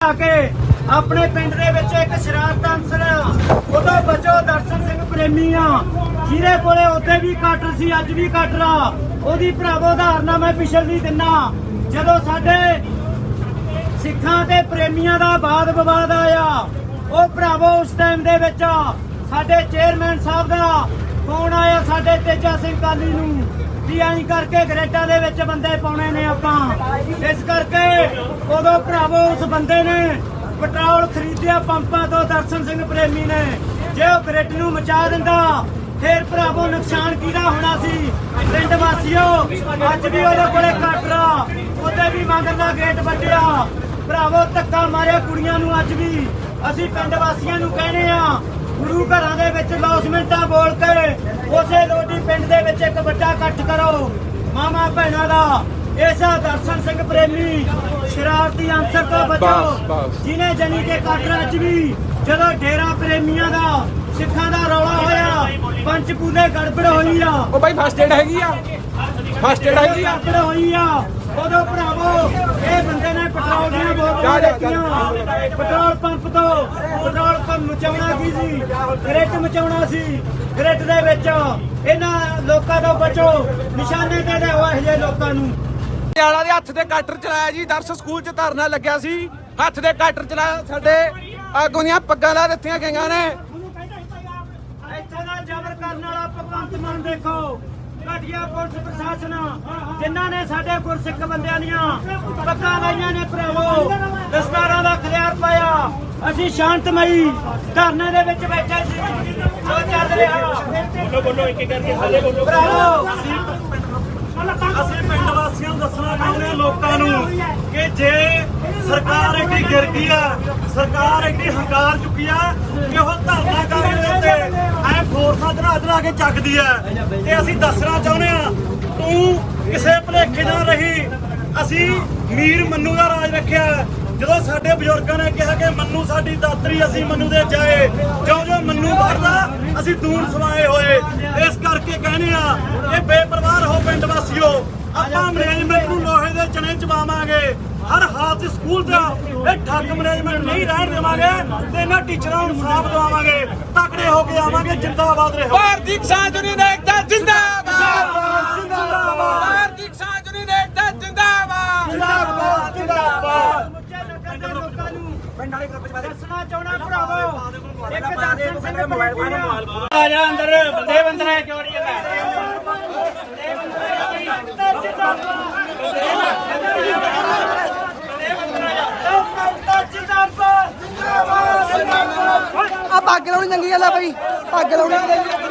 ਆ ਕੇ ਆਪਣੇ ਪਿੰਡ ਦੇ ਵਿੱਚ ਇੱਕ ਸ਼ਰਾਰਤ ਅਨਸਰ ਉਦੋਂ ਬਚੋ ਦਰਸ਼ਨ ਸਿੰਘ ਪ੍ਰੇਮੀ ਆ। ਜਿਹਦੇ ਕੋਲੇ ਉੱਥੇ ਵੀ ਕਟਰ ਸੀ, ਅੱਜ ਵੀ ਕਟਰ ਆ। ਉਹਦੀ ਭਰਾਵੋ ਉਦਾਹਰਨਾਂ ਮੈਂ ਪਿਛਲੀ ਦਿਨਾ। ਜਦੋਂ ਸਾਡੇ ਸਿੱਖਾਂ ਤੇ ਪ੍ਰੇਮੀਆਂ ਦਾ ਬਾਦ ਵਿਵਾਦ ਆਇਆ, ਉਹ ਭਰਾਵੋ ਉਸ ਟਾਈਮ ਦੇ ਵਿੱਚ ਸਾਡੇ ਚੇਅਰਮੈਨ ਸਾਹਿਬ ਦਾ ਫੋਨ ਆਇਆ ਸਾਡੇ ਤੇਜਾ ਸਿੰਘ ਕਾਲੀ ਨੂੰ? ਵੀ ਐਂ ਕਰਕੇ ਗਰੇਟਾਂ ਦੇ ਵਿੱਚ ਬੰਦੇ ਪਾਉਣੇ ਨੇ ਆਪਾਂ। ਇਸ ਕਰਕੇ ਉਦੋਂ ਭਰਾਵੋ ਉਸ ਬੰਦੇ ਨੇ ਪੈਟਰੋਲ ਖਰੀਦਿਆ ਪੰਪਾਂ ਤੋਂ ਦਰਸ਼ਨ ਸਿੰਘ ਪ੍ਰੇਮੀ ਨੇ। ਜੇ ਉਹ ਗ੍ਰਿਡ ਨੂੰ ਮਚਾ ਦਿੰਦਾ, ਫੇਰ ਭਰਾਵੋ ਨੁਕਸਾਨ ਕਿਹਦਾ ਹੋਣਾ ਸੀ? ਪਿੰਡ ਵਾਸੀਓ, ਅੱਜ ਵੀ ਉਹਦੇ ਕੋਲੇ ਕਟਰਾ, ਉਹਦੇ ਵੀ ਮੰਗਦਾ ਗੇਟ ਵੱਢਿਆ। ਭਰਾਵੋ ਧੱਕਾ ਮਾਰਿਆ ਕੁੜੀਆਂ ਨੂੰ ਅੱਜ ਵੀ। ਅਸੀਂ ਪਿੰਡ ਵਾਸੀਆਂ ਨੂੰ ਕਹਿੰਦੇ ਆ ਗੁਰੂ ਘਰਾਂ ਦੇ ਵਿੱਚ ਲੌਸਮੈਂਟਾਂ ਬੋਲ ਕੇ ਉਸੇ ਲੋਟੀ ਪਿੰਡ ਦੇ ਵਿੱਚ ਇੱਕ ਵੱਡਾ ਇਕੱਠ ਕਰੋ ਮਾਮਾ ਭੈਣਾਂ ਦਾ ਐਸਾ ਦਰਸ਼ਨ ਸਿੰਘ ਪ੍ਰੇਮੀ ਸ਼ਰਾਰਤੀ ਅੰਸਰ ਤੋਂ ਬਚੋ। ਜਿਨੇ ਜਨੀ ਕੇ ਕਾਟਰ ਅੱਜ ਵੀ ਜਦੋਂ ਡੇਰਾ ਪ੍ਰੇਮੀਆਂ ਦਾ ਪੰਚਕੂਲੇ ਗੜਬੜ ਹੋਈ ਆ। ਉਹ ਬਾਈ ਫਸਟ ਏਡ ਹੈਗੀ ਆ। ਫਸਟ ਏਡ ਹੈਗੀ ਆ। ਗੜਬੜ ਹੋਈ ਆ। ਉਦੋਂ ਭਰਾਵੋ ਇਹ ਬੰਦੇ ਨੇ ਪੈਟਰੋਲ ਦੀਆਂ ਬੋਤਲਾਂ ਜਾ, ਜਾ, ਦਿੱਤੀਆਂ ਪੈਟਰੋਲ ਪੰਪ ਤੋਂ ਪੈਟਰੋਲ ਪੰਪ ਮਚਾਉਣਾ ਕੀ ਸੀ? ਗ੍ਰਿਡ ਮਚਾਉਣਾ ਸੀ। ਗ੍ਰਿਡ ਦੇ ਵਿੱਚ ਇਹਨਾਂ ਲੋਕਾਂ ਤੋਂ ਬਚੋ। ਨਿਸ਼ਾਨੇ ਤੇ ਲਿਆਓ ਇਹੋ ਜਿਹੇ ਲੋਕਾਂ ਨੂੰ। ਪਟਿਆਲਾ ਦੇ ਹੱਥ ਤੇ ਕਟਰ ਚਲਾਇਆ ਜੀ। ਦਰਸ ਸਕੂਲ 'ਚ ਧਰਨਾ ਲੱਗਿਆ ਸੀ। ਹੱਥ ਦੇ ਕਟਰ ਚਲਾਇਆ ਸਾਡੇ। ਆਗੂ ਦੀਆਂ ਪੱਗਾਂ ਲਾ ਦਿੱਤੀਆਂ ਗਈਆਂ ਨੇ। ਇੱਥੇ ਦਾ ਜ਼ਬਰ ਕਰਨ ਵਾਲਾ ਭਗਵੰਤ ਮਾਨ ਦੇਖੋ। ਘਟੀਆ ਪੁਲਿਸ ਪ੍ਰਸ਼ਾਸਨ ਜਿਨ੍ਹਾਂ ਨੇ ਸਾਡੇ ਗੁਰਸਿੱਖ ਬੰਦਿਆਂ ਦੀਆਂ ਪੱਗਾਂ ਲਾਈਆਂ ਨੇ ਭਰਾਵੋ ਦਸਤਾਰਾਂ ਦਾ ਖਲਿਆਰ ਪਾਇਆ। ਅਸੀਂ ਸ਼ਾਂਤਮਈ ਧਰਨੇ ਦੇ ਵਿੱਚ ਬੈਠੇ ਸੀ। ਜੋ ਚੱਲ ਰਿਹਾ। ਬੋਲੋ ਬੋਲੋ ਇੱਕ ਇੱਕ ਕਰਕੇ ਹਾਲੇ ਬੋਲੋ। ਭਰਾਵੋ ਅਸੀਂ ਪਿੰਡ ਵਾਸੀਆਂ ਨੂੰ ਦੱਸਣਾ ਚਾਹੁੰਦੇ ਹਾਂ ਲੋਕਾਂ ਨੂੰ ਕਿ ਜੇ ਸਰਕਾਰ ਐਡੀ ਗਿਰ ਗਈ ਆ ਸਰਕਾਰ ਐਡੀ ਹੰਕਾਰ ਚੁੱਕੀ ਆ ਕਿ ਉਹ ਧਰਨਾ ਐ ਫੋਰਸਾਂ ਕੇ ਚੱਕਦੀ ਆ ਤੇ ਅਸੀਂ ਦੱਸਣਾ ਚਾਹੁੰਦੇ ਆ ਤੂੰ ਕਿਸੇ ਭਲੇਖੇ ਨਾਲ ਰਹੀ ਅਸੀਂ ਮੀਰ ਮੰਨੂ ਦਾ ਰਾਜ ਰੱਖਿਆ ਜਦੋਂ ਸਾਡੇ ਬਜ਼ੁਰਗਾਂ ਨੇ ਕਿਹਾ ਕਿ ਮੰਨੂ ਸਾਡੀ ਦਾਤਰੀ, ਅਸੀਂ ਮੰਨੂ ਦੇ ਜਾਏ, ਜਿਉਂ ਜਿਉਂ ਮੰਨੂ ਵਰਦਾ ਅਸੀਂ ਦੂਰ ਸਵਾਏ ਹੋਏ। ਇਸ ਕਰਕੇ ਕਹਿੰਦੇ ਆ ਇਹ ਬੇਪਰਵਾਹ ਹੋ ਪਿੰਡ ਵਾਸੀਓ। ਆਪਾਂ ਮੈਨੇਜਮੈਂਟ ਨੂੰ ਲੋਹੇ ਸਕੂਲ ਦਾ। ਇਹ ਠੱਗ ਮੈਨੇਜਮੈਂਟ ਨਹੀਂ ਰਹਿਣ ਦੇਵਾਂਗੇ ਤੇ ਇਹਨਾਂ ਟੀਚਰਾਂ ਨੂੰ ਸਾਫ਼ ਦਵਾਵਾਂਗੇ। ਤਕੜੇ ਹੋ ਕੇ ਆਵਾਂਗੇ ਜਿੰਦਾਬਾਦ ਰਹੋ। ਭਾਰਤੀ ਕਿਸਾਨ ਯੂਨੀਅਨ ਏਕਤਾ ਜਿੰਦਾਬਾਦ। ਜਿੰਦਾਬਾਦ ਭਾਰਤੀ ਕਿਸਾਨ ਯੂਨੀਅਨ ਏਕਤਾ ਜਿੰਦਾਬਾਦ। ਜਿੰਦਾਬਾਦ ਜਿੰਦਾਬਾਦ। ਸਮੁੱਚੇ ਨਗਰ ਦੇ। ਲੋਕਾਂ ਨੂੰ ਪਿੰਡ ਵਾਲੇ ਗਰੁੱਪ ਚ ਦੱਸਣਾ ਚਾਹਣਾ ਭਰਾਵੋ ਇੱਕ ਦਰਸ਼ਨ ਸਿੰਘ ਮੋਬਾਈਲ ਆ ਜਾ ਅੰਦਰ ਬੰਦੇ ਬੰਦਰਾ ਕਿਉਂ ਨਹੀਂ ਜਾਂਦਾ? ਆ। ਪੱਗ ਲਾਉਣੀ ਚੰਗੀ ਗੱਲ ਆ ਬਾਈ। ਪੱਗ ਲਾਉਣੀ।